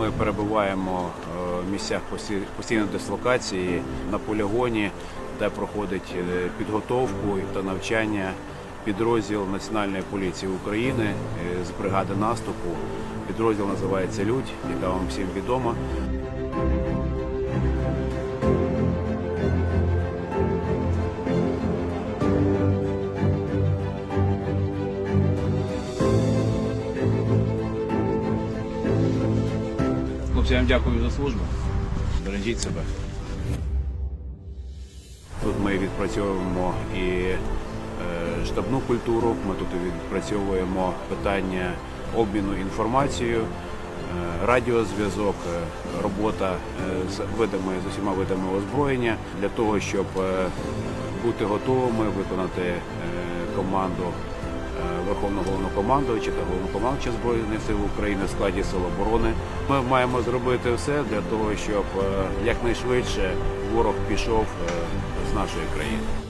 ми перебуваємо е, в місцях постійної дислокації на полігоні, де проходить е, підготовку та навчання підрозділ Національної поліції України е, з бригади наступу. Підрозділ називається Людь, яка вам всім відома. Вам дякую за службу. Бережіть себе. Тут ми відпрацьовуємо і е, штабну культуру. Ми тут відпрацьовуємо питання обміну інформацією, е, радіозв'язок, е, робота е, з видами з усіма видами озброєння для того, щоб е, бути готовими виконати е, команду Верховного головнокомандувача та головнокомандувача Збройних сил України в складі Сил оборони. Ми маємо зробити все для того, щоб е, якнайшвидше ворог пішов е, з нашої країни.